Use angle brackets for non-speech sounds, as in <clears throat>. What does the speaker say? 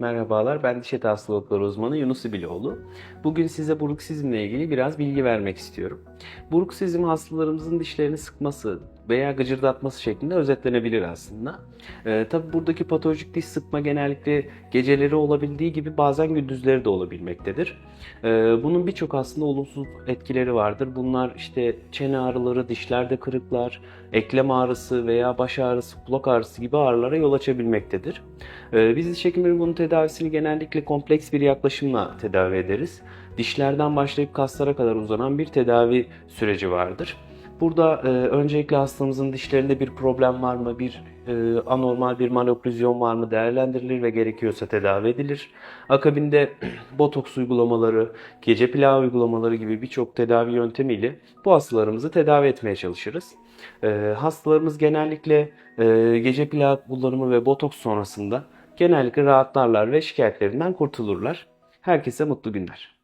Merhabalar, ben diş eti hastalıkları uzmanı Yunus İbiloğlu. Bugün size bruksizmle ilgili biraz bilgi vermek istiyorum. Bruksizm hastalarımızın dişlerini sıkması veya gıcırdatması şeklinde özetlenebilir aslında. Ee, tabii buradaki patolojik diş sıkma genellikle geceleri olabildiği gibi bazen gündüzleri de olabilmektedir. Ee, bunun birçok aslında olumsuz etkileri vardır. Bunlar işte çene ağrıları, dişlerde kırıklar, eklem ağrısı veya baş ağrısı, kulak ağrısı gibi ağrılara yol açabilmektedir. Ee, Biz diş hekimleri bunun tedavisini genellikle kompleks bir yaklaşımla tedavi ederiz. Dişlerden başlayıp kaslara kadar uzanan bir tedavi süreci vardır. Burada e, öncelikle hastamızın dişlerinde bir problem var mı, bir e, anormal bir maloklüzyon var mı değerlendirilir ve gerekiyorsa tedavi edilir. Akabinde <clears throat> botoks uygulamaları, gece plağı uygulamaları gibi birçok tedavi yöntemiyle bu hastalarımızı tedavi etmeye çalışırız. E, hastalarımız genellikle e, gece plağı kullanımı ve botoks sonrasında genellikle rahatlarlar ve şikayetlerinden kurtulurlar. Herkese mutlu günler.